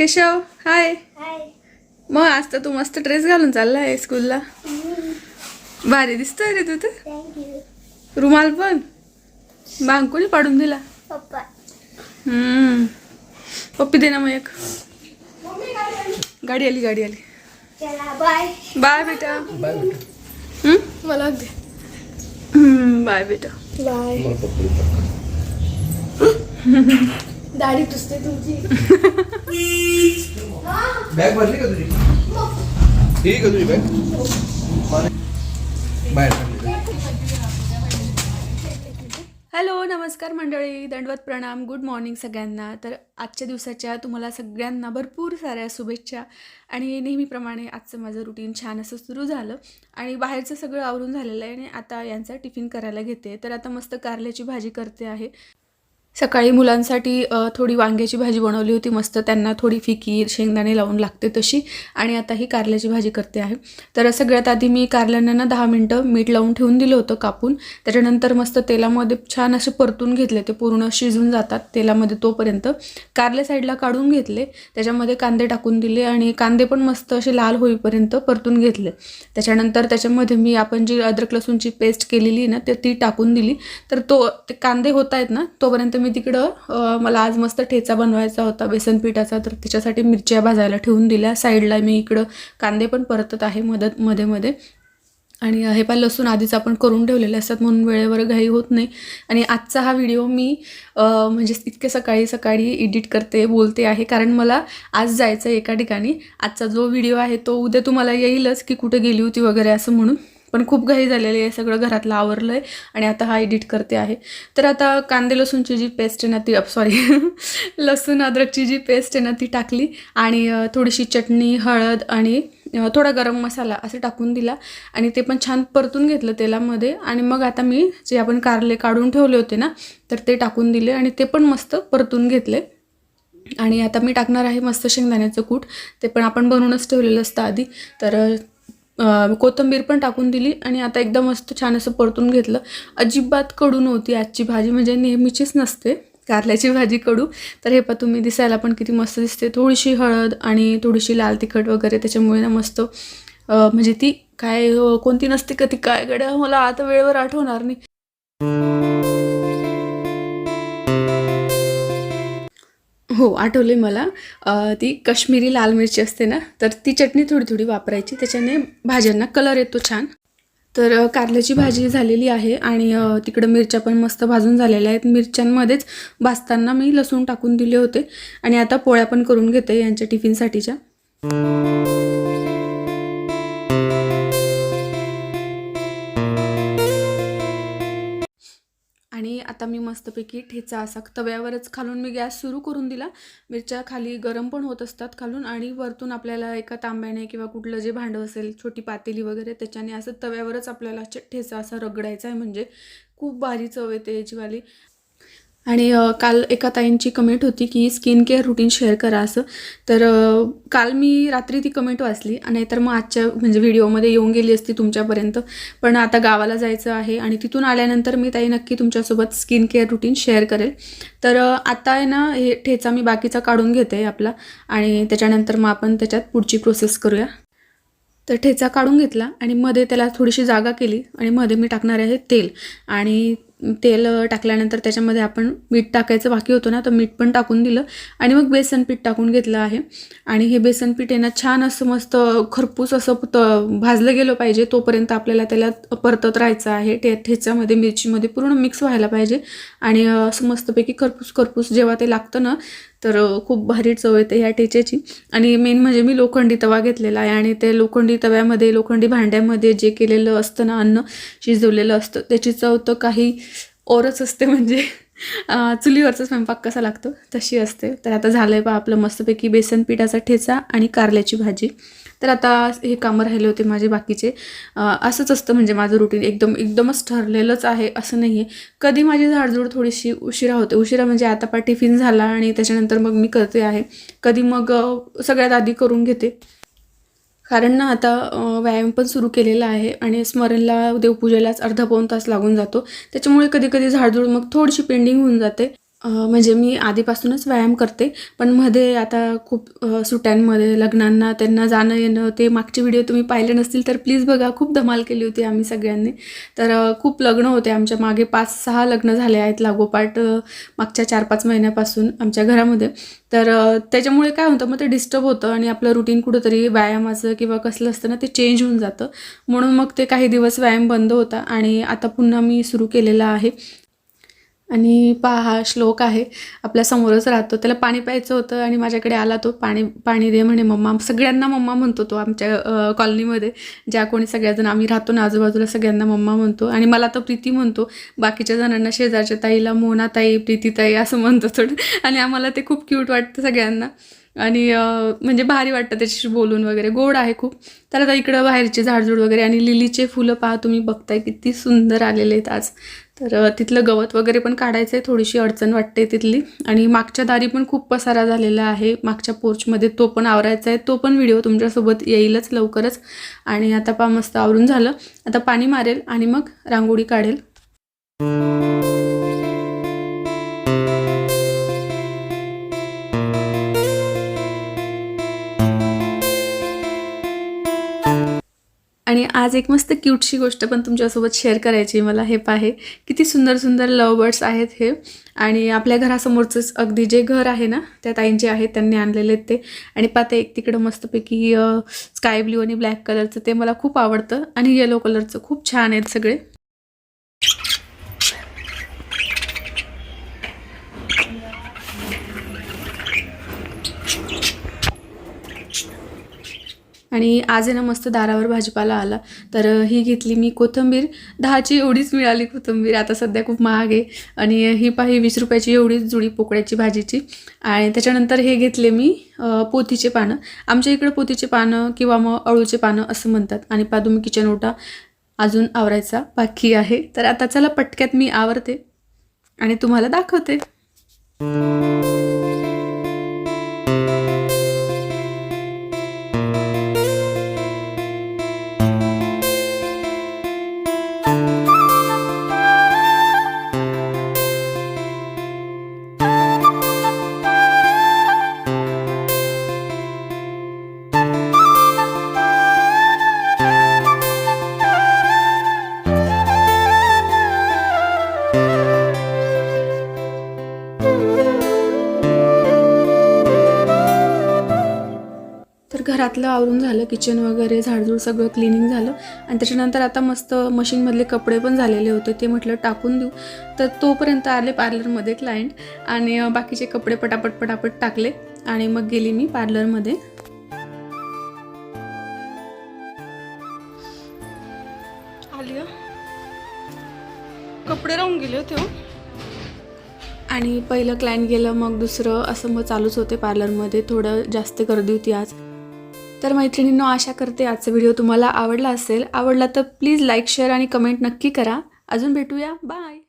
केशव हाय. हाय. मग आज तर तू मस्त ड्रेस घालून चाललाय स्कूलला भारी दिसतोय रे तू तर. रुमाल पण. बांकुनी पाडून दिला. पप्पा. हम्म. पप्पी दे ना मग एक. गाडी आली. गाडी आली चला बाय बाय बेटा. बाय बेटा. हम्म? मला दे. हम्म, बाय बेटा. बाय. दाढी पुसते तुमची. बॅग भरली का तुझी? ठीक आहे तुझी बॅग? बाहेर. हॅलो नमस्कार मंडळी. दंडवत प्रणाम. गुड मॉर्निंग सगळ्यांना. तर आजच्या दिवसाच्या तुम्हाला सगळ्यांना भरपूर साऱ्या शुभेच्छा. आणि नेहमीप्रमाणे आजचं माझं रुटीन छान असं सुरू झालं. आणि बाहेरचं सगळं आवरून झालेलं आहे आणि आता यांचा टिफिन करायला घेते. तर आता मस्त कारल्याची भाजी करते आहे. सकाळी मुलांसाठी थोडी वांग्याची भाजी बनवली होती मस्त. त्यांना थोडी फिकी शेंगदाणे लावून लागते तशी. आणि आता ही कारल्याची भाजी करते आहे. तर सगळ्यात आधी मी कारल्यांना ना दहा मिनटं मीठ लावून ठेवून दिलं होतं कापून. त्याच्यानंतर मस्त तेलामध्ये छान असे परतून घेतले. ते पूर्ण शिजून जातात तेलामध्ये तोपर्यंत. कारले साईडला काढून घेतले. त्याच्यामध्ये कांदे टाकून दिले आणि कांदे पण मस्त असे लाल होईपर्यंत परतून घेतले. त्याच्यानंतर त्याच्यामध्ये मी आपण जी अद्रक लसूणची पेस्ट केलेली आहे ना ते ती टाकून दिली. तर तो ते कांदे होत आहेत ना तोपर्यंत मी तिकडं मला आज मस्त ठेचा बनवायचा होता बेसन पिठाचा तर त्याच्यासाठी मिरच्या भाजायला ठेवून दिल्या. साईडला मी इकडं कांदे पण परतत आहे मदत मध्ये मध्ये. आणि हे पण लसूण आधीच आपण करून ठेवलेले असतात म्हणून वेळेवर घाई होत नाही. आणि आजचा हा व्हिडिओ मी म्हणजे इतके सकाळी सकाळी एडिट करते बोलते आहे कारण मला आज जायचं आहे एका ठिकाणी. आजचा जो व्हिडिओ आहे तो उद्या तुम्हाला येईलच की कुठे गेली होती वगैरे असं म्हणून. पण खूप घाई झालेली आहे सगळं घरातलं आवरलं आहे आणि आता हा एडिट करते आहे. तर आता कांदे लसूणची जी पेस्ट आहे ना ती सॉरी लसूण अद्रकची जी पेस्ट आहे ना ती टाकली आणि थोडीशी चटणी हळद आणि थोडा गरम मसाला असं टाकून दिला आणि ते पण छान परतून घेतलं तेलामध्ये आणि मग आता मी जे आपण कारले काढून ठेवले होते ना तर ते टाकून दिले आणि ते पण मस्त परतून घेतले. आणि आता मी टाकणार आहे मस्त शेंगदाण्याचं कूट ते पण आपण बनवूनच ठेवलेलं असतं आधी. तर कोथिंबीर पण टाकून दिली आणि आता एकदम मस्त छान असं परतून घेतलं. अजिबात कडू नव्हती आजची भाजी म्हणजे नेहमीचीच नसते कारल्याची भाजी कडू. तर हे पा तुम्ही दिसायला पण किती मस्त दिसते. थोडीशी हळद आणि थोडीशी लाल तिखट वगैरे त्याच्यामुळे ना मस्त म्हणजे ती काय हो, कोणती नसते का ती काय गड्या? मला आता वेळेवर आठवणार नाही. हो आठवले मला. ती काश्मीरी लाल मिरची असते ना तर ती चटणी थोडी थोडी वापरायची. त्याच्याने भाज्यांना कलर येतो छान. तर कारल्याची भाजी झालेली आहे आणि तिकडं मिरच्या पण मस्त भाजून झालेल्या आहेत. मिरच्यांमध्येच भाजताना मी लसूण टाकून दिले होते. आणि आता पोळ्या पण करून घेते यांच्या टिफिनसाठीच्या. आता मी मस्तपैकी ठेचा असा तव्यावरच खालून मी गॅस सुरू करून दिला. मिरच्या खाली गरम पण होत असतात खालून आणि वरतून आपल्याला एका तांब्याने किंवा कुठलं जे भांडं असेल छोटी पातेली वगैरे त्याच्याने असं तव्यावरच आपल्याला ठेचा असा रगडायचा आहे. म्हणजे खूप भारी चव येते याचीवाली आणि काल एका ताईंची कमेंट होती की स्किन केअर रुटीन शेअर करा असं. तर काल मी रात्री ती कमेंट वाचली नाहीतर मग आजच्या म्हणजे व्हिडिओमध्ये येऊन गेली असती तुमच्यापर्यंत. पण आता गावाला जायचं आहे आणि तिथून आल्यानंतर मी ताई नक्की तुमच्यासोबत स्किन केअर रुटीन शेअर करेल. तर आता आहे ना हे ठेचा मी बाकीचा काढून घेते आपला आणि त्याच्यानंतर मग आपण त्याच्यात पुढची प्रोसेस करूया. तर ठेचा काढून घेतला आणि मध्ये त्याला थोडीशी जागा केली आणि मध्ये मी टाकणार आहे तेल आणि तेल टाकल्यानंतर त्याच्यामध्ये आपण मीठ टाकायचं बाकी होतं ना तर मीठ पण टाकून दिलं. आणि मग बेसन पीठ टाकून घेतलं आहे. आणि हे बेसन पीठ आहे ना छान असं मस्त खरपूस असं त भाजलं गेलं पाहिजे. तोपर्यंत आपल्याला त्याला परतत राहायचं आहे. ठे ठेच्यामध्ये मिरचीमध्ये पूर्ण मिक्स व्हायला पाहिजे. आणि असं मस्तपैकी खरपूस खरपूस जेव्हा ते लागतं ना तर खूप भारी चव येते ह्या ठेच्याची. आणि मेन म्हणजे मी लोखंडी तवा घेतलेला आहे. आणि ते लोखंडी तव्यामध्ये लोखंडी भांड्यामध्ये जे केलेलं असतं ना अन्न शिजवलेलं असतं त्याची चव तर काही ओरच असते म्हणजे चुलीवरचा स्वयंपाक कसा लागतो? तशी असते. तर आता झालं आहे बा आपलं मस्तपैकी बेसन पिठाचा ठेचा आणि कारल्याची भाजी. तर आता हे कामं राहिले होते माझे बाकीचे. असंच असतं म्हणजे माझं रुटीन एकदम एकदमच ठरलेलंच आहे असं नाही आहे कधी माझी झाडझूड थोडीशी उशिरा होते. उशिरा म्हणजे आता पा टिफिन झाला आणि त्याच्यानंतर मग मी करते आहे. कधी मग सगळ्यात आधी करून घेते. कारण ना आता व्यायाम पण सुरू केलेला आहे आणि स्मरणला देवपूजेलाच अर्धा पाऊण तास लागून जातो. त्याच्यामुळे कधी कधी झाडझूड मग थोडीशी पेंडिंग होऊन जाते. म्हणजे मी आधीपासूनच व्यायाम करते पण मध्ये आता खूप सुट्यांमध्ये सुट्ट्यांमध्ये लग्नांना त्यांना जाणं येणं ते मागचे व्हिडिओ तुम्ही पाहिले नसतील तर प्लीज बघा खूप धमाल केली होती आम्ही सगळ्यांनी. तर खूप लग्न होते आमच्या मागे पाच सहा लग्न झाले आहेत लागोपाठ मागच्या चार पाच महिन्यापासून आमच्या घरामध्ये. तर त्याच्यामुळे काय होतं मग ते डिस्टर्ब होतं आणि आपलं रुटीन कुठंतरी व्यायामाचं किंवा कसलं असतं ना ते चेंज होऊन जातं. म्हणून मग ते काही दिवस व्यायाम बंद होता आणि आता पुन्हा मी सुरू केलेला आहे. आणि पहा हा श्लोक आहे. आपल्या समोरच राहतो. त्याला पाणी प्यायचं होतं आणि माझ्याकडे आला तो पाणी पाणी दे म्हणे मम्मा. सगळ्यांना मम्मा म्हणतो तो आमच्या कॉलनीमध्ये. ज्या कोणी सगळ्याजण आम्ही राहतो ना आजूबाजूला सगळ्यांना मम्मा म्हणतो. आणि मला तर प्रीती म्हणतो. बाकीच्या जणांना शेजारच्या ताईला मोना ताई प्रीती ताई असं म्हणतो थोडं आणि आम्हाला ते खूप क्यूट वाटतं सगळ्यांना. आणि म्हणजे भारी वाटतं त्याच्याशी बोलून वगैरे. गोड आहे खूप. तर आता इकडं बाहेरचे झाडझूड वगैरे आणि लिलीचे फुलं पहा तुम्ही बघताय किती सुंदर आलेले आहेत आज. तर तिथलं गवत वगैरे पण काढायचं आहे थोडीशी अडचण वाटते तिथली. आणि मागच्या दारी पण खूप पसारा झालेला आहे. मागच्या पोर्चमध्ये तो पण आवरायचा आहे तो पण व्हिडिओ तुमच्यासोबत येईलच लवकरच. आणि आता पा मस्त आवरून झालं. आता पाणी मारेल आणि मग रांगोळी काढेल. आज एक मस्त क्यूटशी गोष्ट पण तुमच्यासोबत शेअर करायची मला हे पाहे. किती सुंदर सुंदर लव बर्ड्स आहेत हे. आणि आपल्या घरासमोरचंच अगदी जे घर आहे ना त्या ताईंचे आहेत त्यांनी आणलेले आहेत ते. आणि पाहते एक तिकडं मस्तपैकी स्काय ब्ल्यू आणि ब्लॅक कलरचं ते मला खूप आवडतं. आणि येलो कलरचं खूप छान आहेत सगळे. आणि आज आहे ना मस्त दारावर भाजीपाला आला. तर ही घेतली मी कोथिंबीर. दहाची एवढीच मिळाली कोथिंबीर. आता सध्या खूप महाग आहे. आणि ही पाही वीस रुपयाची एवढीच जुडी पोकळ्याची भाजीची. आणि त्याच्यानंतर हे घेतले मी पोथीचे पानं. आमच्या इकडं पोथीचे पानं किंवा मग अळूचे पानं असं म्हणतात. आणि पादुम किचन ओटा अजून आवरायचा बाकी आहे. तर आता चला पटक्यात मी आवरते आणि तुम्हाला दाखवते. घरातलं आवरून झालं किचन वगैरे झाडझूड सगळं क्लिनिंग झालं. आणि त्याच्यानंतर आता मस्त मशीनमधले कपडे पण झालेले होते ते म्हटलं टाकून देऊ. तर तोपर्यंत आले पार्लरमध्ये क्लायंट आणि बाकीचे कपडे पटापट पटापट टाकले आणि मग गेली मी पार्लरमध्ये. आली. कपडे राहून गेले होते हो. आणि पहिलं क्लायंट गेलं मग दुसरं असं मग चालूच होते पार्लरमध्ये. थोडं जास्त गर्दी होती आज. तर मैत्रिणींनो आशा करते आजचा व्हिडिओ तुम्हाला आवडला असेल. आवडला तर प्लीज लाईक शेअर आणि कमेंट नक्की करा. अजून भेटूया. बाय.